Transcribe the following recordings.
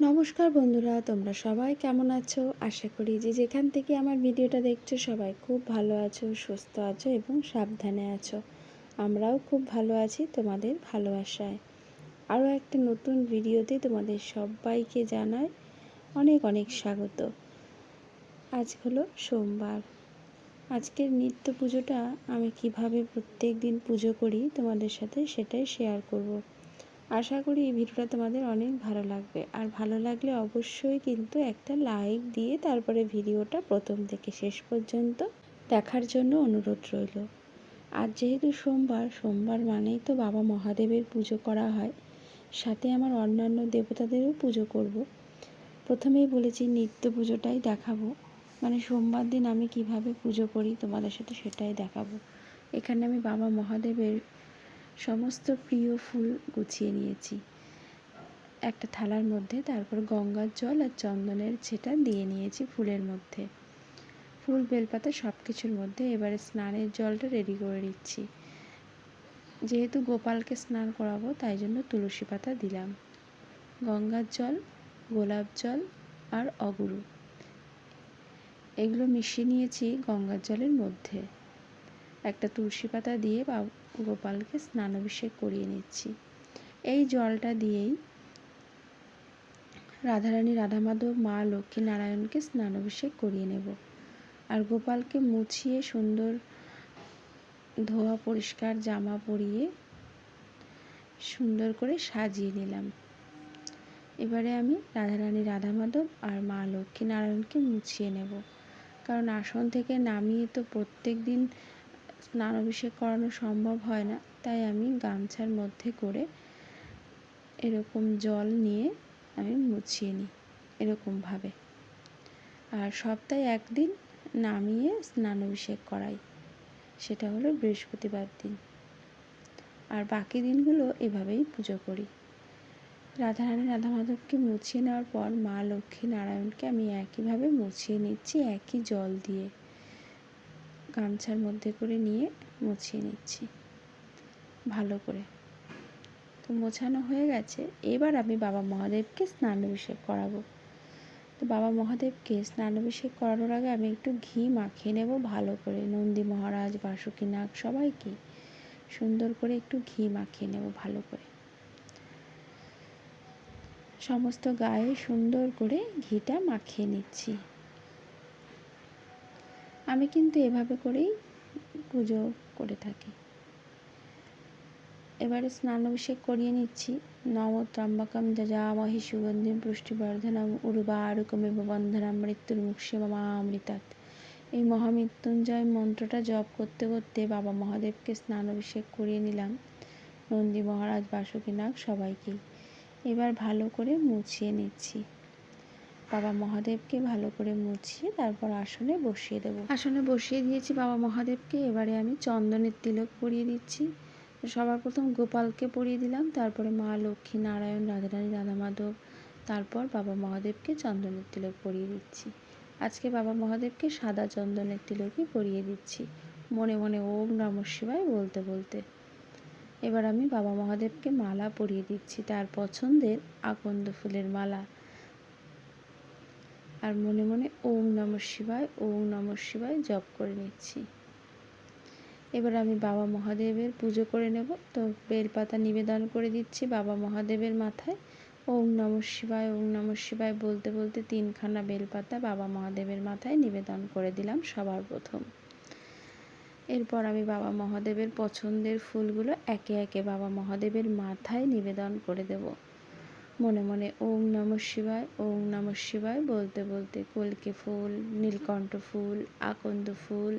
নমস্কার বন্ধুরা, তোমরা সবাই কেমন আছো? আশা করি যে যেখান থেকে আমার ভিডিওটা দেখছ সবাই খুব ভালো আছো, সুস্থ আছো এবং সাবধানে আছো। আমরাও খুব ভালো আছি তোমাদের ভালোবাসায়। আরও একটা নতুন ভিডিওতে তোমাদের সবাইকে জানাই অনেক অনেক স্বাগত। আজ হলো সোমবার। আজকের নিত্য পুজোটা আমি কীভাবে প্রত্যেক দিন পুজো করি তোমাদের সাথে সেটাই শেয়ার করব। আশা করি এই ভিডিওটা তোমাদের অনেক ভালো লাগবে। আর ভালো লাগলে অবশ্যই কিন্তু একটা লাইক দিয়ে তারপরে ভিডিওটা প্রথম থেকে শেষ পর্যন্ত দেখার জন্য অনুরোধ রইল। আর যেহেতু সোমবার সোমবার মানেই তো বাবা মহাদেবের পুজো করা হয়, সাথে আমার অন্যান্য দেবতাদেরও পুজো করব। প্রথমেই বলেছি নিত্য পুজোটাই দেখাবো। মানে সোমবার দিন আমি কীভাবে পুজো করি তোমাদের সাথে সেটাই দেখাবো। এখানে আমি বাবা মহাদেবের সমস্ত প্রিয় ফুল গুছিয়ে নিয়েছি। একটা থালার মধ্যে, তারপর গঙ্গার জল আর চন্দনের ছেটা দিয়ে নিয়েছি ফুলের মধ্যে। ফুল, বেলপাতা সব কিছুর মধ্যে এবারে স্নানের জলটা রেডি করে নিচ্ছি। যেহেতু গোপালকে স্নান করাবো, তাই জন্য তুলসী পাতা দিলাম। গঙ্গার জল, গোলাপ জল আর অগুরু। এগুলো মিশিয়ে নিয়েছি গঙ্গার জলের মধ্যে। একটা তুলসী পাতা দিয়ে গোপালকে স্নানাভিষেক করিয়ে নিচ্ছি। এই জলটা দিয়েই রাধারানী রাধা মাধব মা, লক্ষ্মী নারায়ণকে স্নানাভিষেক করিয়ে নেব। আর গোপালকে মুছিয়ে সুন্দর ধোয়া, পরিষ্কার জামা পরিয়ে সুন্দর করে সাজিয়ে নিলাম। এবারে আমি রাধারানী রাধা মাধব আর মা, লক্ষ্মী নারায়ণকে মুছিয়ে নেব। কারণ আসন থেকে নামিয়ে তো প্রত্যেক দিন স্নান অভিষেক করানো সম্ভব হয় না। তাই আমি গামছার মধ্যে করে এরকম জল নিয়ে আমি মুছিয়ে নিই এরকমভাবে। আর সপ্তাহে একদিন নামিয়ে স্নান অভিষেক করাই। সেটা হলো বৃহস্পতিবার দিন। আর বাকি দিনগুলো এভাবেই পুজো করি। রাধারানী রাধা মাধবকে মুছিয়ে নেওয়ার পর মা লক্ষ্মী নারায়ণকে আমি একইভাবে মুছিয়ে নিচ্ছি একই জল দিয়ে। গামছার মধ্যে করে নিয়ে মুছিয়ে নিচ্ছি। ভালো করে। তো মোছানো হয়ে গেছে। এবার আমি বাবা মহাদেবকে স্নানাভিষেক করাবো। তো বাবা মহাদেবকে স্নানাভিষেক করানোর আগে আমি একটু ঘি মাখিয়ে নেব ভালো করে। নন্দী মহারাজ বাসুকীনাগ সবাইকে সুন্দর করে একটু ঘি মাখিয়ে নেব ভালো করে। সমস্ত গায়ে সুন্দর করে ঘিটা মাখিয়ে নিচ্ছি। আমি কিন্তু এভাবে করেই পুজো করে থাকি। এবারে স্নান অভিষেক করিয়ে নিচ্ছি। নম ত্রম্বকম যজামহি সুগন্ধিম পুষ্টিবর্ধনম উর্বারুকমেব বন্ধনম মৃত্যুর মুক্ষে অমৃতাত এই মহামৃত্যুঞ্জয় মন্ত্রটা জপ করতে করতে বাবা মহাদেবকে স্নান অভিষেক করিয়ে নিলাম। নন্দী মহারাজ বাসুকীনাগ সবাইকেই। এবার ভালো করে মুছিয়ে নিচ্ছি। বাবা মহাদেবকে ভালো করে মুছিয়ে তারপর আসনে বসিয়ে দেব। আসনে বসিয়ে দিয়েছি বাবা মহাদেবকে, এবারে আমি চন্দনের তিলক পরিয়ে দিচ্ছি। সবার প্রথম গোপালকে পরিয়ে দিলাম, তারপরে মা লক্ষ্মী নারায়ণ, রাধারানী, রাধা মাধব, তারপর বাবা মহাদেবকে চন্দনের তিলক পরিয়ে দিচ্ছি। আজকে বাবা মহাদেবকে সাদা চন্দনের তিলকই পরিয়ে দিচ্ছি। মনে মনে ওম নম শিবায় বলতে বলতে। এবার আমি বাবা মহাদেবকে মালা পরিয়ে দিচ্ছি, তার পছন্দের আকন্দ ফুলের মালা। আর মনে মনে ওম নম শিবায়, ওম নম শিবায় জপ করে নিচ্ছি। এবার আমি বাবা মহাদেবের পুজো করে নেব। তো বেলপাতা নিবেদন করে দিচ্ছি বাবা মহাদেবের মাথায়। ওম নম শিবায়, ওম নম শিবায় বলতে বলতে তিনখানা বেলপাতা বাবা মহাদেবের মাথায় নিবেদন করে দিলাম সবার প্রথম। এরপর আমি বাবা মহাদেবের পছন্দের ফুলগুলো একে একে বাবা মহাদেবের মাথায় নিবেদন করে দেব। মনে মনে ওম নম শিবায়, ওম নম শিবায় বলতে বলতে কলকে ফুল, নীলকণ্ঠ ফুল, আকন্দ ফুল,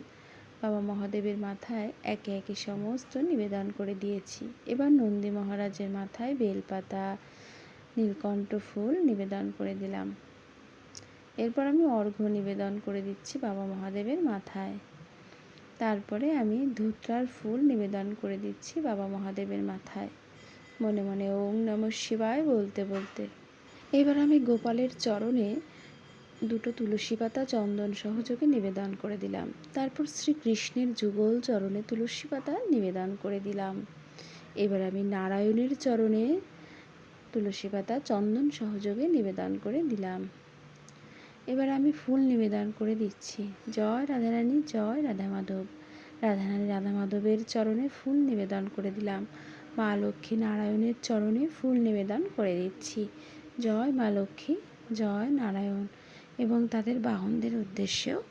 বাবা মহাদেবের মাথায় একে একে সমস্ত নিবেদন করে দিয়েছি। এবার নন্দী মহারাজের মাথায় বেলপাতা, নীলকণ্ঠ ফুল নিবেদন করে দিলাম। এরপর আমি অর্ঘ্য নিবেদন করে দিচ্ছি বাবা মহাদেবের মাথায়। তারপরে আমি ধুতরার ফুল নিবেদন করে দিচ্ছি বাবা মহাদেবের মাথায়। মনে মনে ওং নম শিবায় বলতে বলতে। এবার আমি গোপালের চরণে দুটো তুলসী পাতা চন্দন সহযোগে নিবেদন করে দিলাম। তারপর শ্রীকৃষ্ণের যুগল চরণে তুলসী পাতা নিবেদন করে দিলাম। এবার আমি নারায়ণের চরণে তুলসী পাতা চন্দন সহযোগে নিবেদন করে দিলাম। এবার আমি ফুল নিবেদন করে দিচ্ছি। জয় রাধারানী, জয় রাধা মাধব রাধারানী রাধা মাধবের চরণে ফুল নিবেদন করে দিলাম। মা লক্ষ্মী নারায়ণের চরণে ফুল নিবেদন করে দিচ্ছি। জয় মা লক্ষ্মী, জয় নারায়ণ। এবং তাদের বাহনদের উদ্দেশ্যেও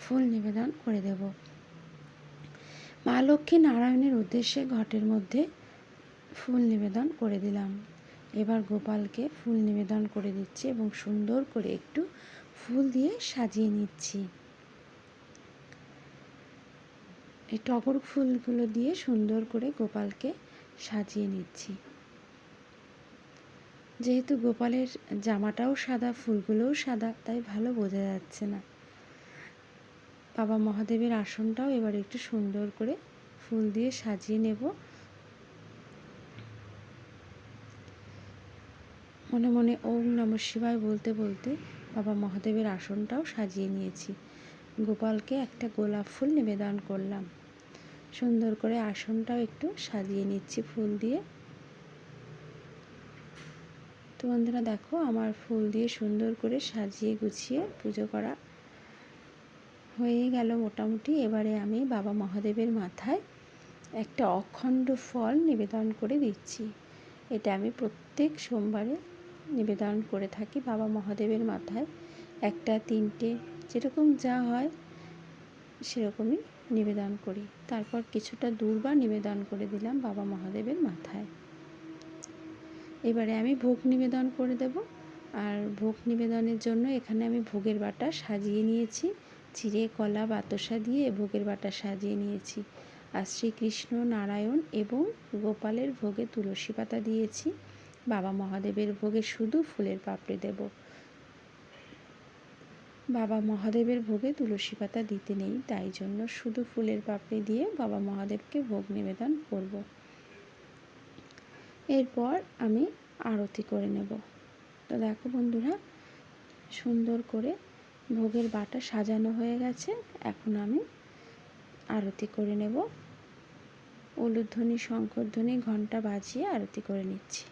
ফুল নিবেদন করে দেব। মা লক্ষ্মী নারায়ণের উদ্দেশ্যে ঘটের মধ্যে ফুল নিবেদন করে দিলাম। এবার গোপালকে ফুল নিবেদন করে দিচ্ছি এবং সুন্দর করে একটু ফুল দিয়ে সাজিয়ে নিচ্ছি। এই টগর ফুলগুলো দিয়ে সুন্দর করে গোপালকে সাজিয়ে নিচ্ছি। যেহেতু গোপালের জামাটাও সাদা, ফুলগুলোও সাদা, তাই ভালো বোঝা যাচ্ছে না। বাবা মহাদেবের আসনটাও এবার একটু সুন্দর করে ফুল দিয়ে সাজিয়ে নেব। মনে মনে ওম নম শিবায় বলতে বলতে বাবা মহাদেবের আসনটাও সাজিয়ে নিয়েছি। গোপালকে একটা গোলাপ ফুল নিবেদন করলাম। সুন্দর করে আসনটাও একটু সাজিয়ে নিচ্ছি ফুল দিয়ে। তো বন্ধুরা দেখো, আমার ফুল দিয়ে সুন্দর করে সাজিয়ে গুছিয়ে পুজো করা হয়ে গেল মোটামুটি। এবারে আমি বাবা মহাদেবের মাথায় একটা অখণ্ড ফল নিবেদন করে দিচ্ছি। এটা আমি প্রত্যেক সোমবারে নিবেদন করে থাকি বাবা মহাদেবের মাথায়। একটা, তিনটে, যেরকম যা হয় সেরকমই নিবেদন করি। তারপর কিছুটা দুর্বা নিবেদন করে দিলাম বাবা মহাদেবের মাথায়। এবারে আমি ভোগ নিবেদন করে দেব। আর ভোগ নিবেদনের জন্য এখানে আমি ভোগের বাটা সাজিয়ে নিয়েছি। চিড়ে, কলা, বাতসা দিয়ে ভোগের বাটা সাজিয়ে নিয়েছি। আর শ্রীকৃষ্ণ নারায়ণ এবং গোপালের ভোগে তুলসী পাতা দিয়েছি। বাবা মহাদেবের ভোগে শুধু ফুলের পাপড়ি দেব। বাবা মহাদেবের ভোগে তুলসী পাতা দিতে নেই, তাই জন্য শুধু ফুলের পাপড়ি দিয়ে বাবা মহাদেবকে ভোগ নিবেদন করব। এরপর আমি আরতি করে নেব। তো দেখো বন্ধুরা, সুন্দর করে ভোগের বাটা সাজানো হয়ে গেছে। এখন আমি আরতি করে নেব। উলুধ্বনি, শঙ্করধ্বনি ঘণ্টা বাজিয়ে আরতি করে নিচ্ছি।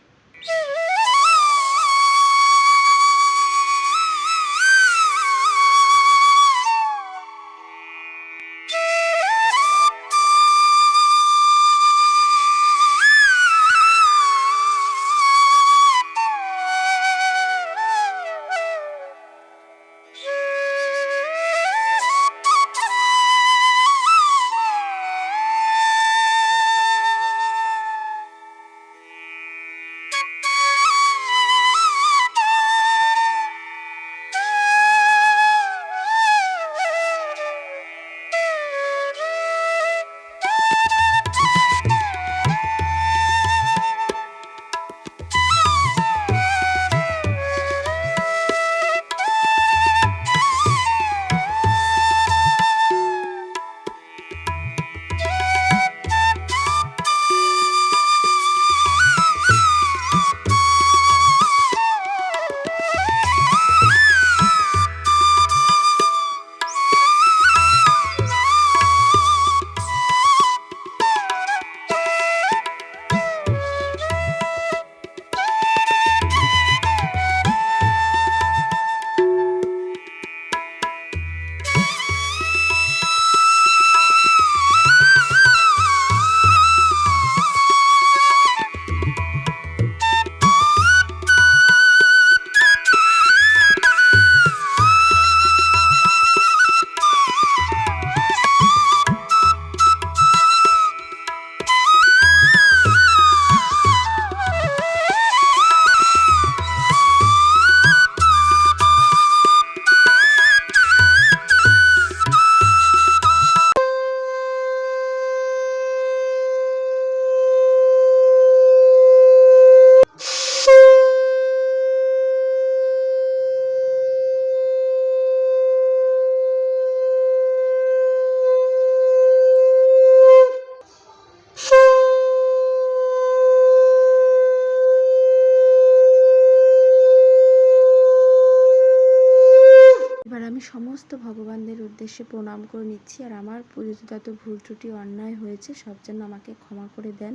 সমস্ত ভগবানদের উদ্দেশ্যে প্রণাম করে নিচ্ছি। আর আমার পুজোতে যত ভুল ত্রুটি, অন্যায় হয়েছে, সব যেন আমাকে ক্ষমা করে দেন।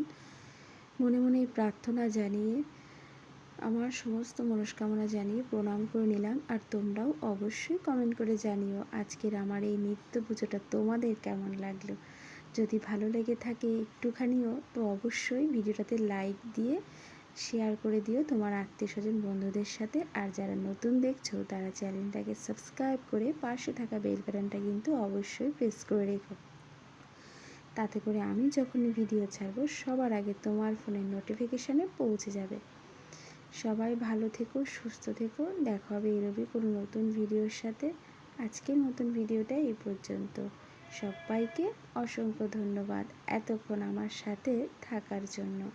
মনে মনে এই প্রার্থনা জানিয়ে, আমার সমস্ত মনস্কামনা জানিয়ে প্রণাম করে নিলাম। আর তোমরাও অবশ্যই কমেন্ট করে জানিও আজকের আমার এই নিত্য পুজোটা তোমাদের কেমন লাগল। যদি ভালো লেগে থাকে একটুখানিও, তো অবশ্যই ভিডিওটাতে লাইক দিয়ে শেয়ার করে দিও তোমার আত্মীয় স্বজন বন্ধুদের সাথে। আর যারা নতুন দেখছ, তারা চ্যানেলটাকে সাবস্ক্রাইব করে পাশে থাকা বেল বাটনটা কিন্তু অবশ্যই প্রেস করে রেখো। তাতে করে আমি যখনই ভিডিও ছাড়বো, সবার আগে তোমার ফোনের নোটিফিকেশানে পৌঁছে যাবে। সবাই ভালো থেকো, সুস্থ থেকো। দেখা হবে এরবি কোনো নতুন ভিডিওর সাথে। আজকের নতুন ভিডিওটা এই পর্যন্ত। সবাইকে অসংখ্য ধন্যবাদ এতক্ষণ আমার সাথে থাকার জন্য।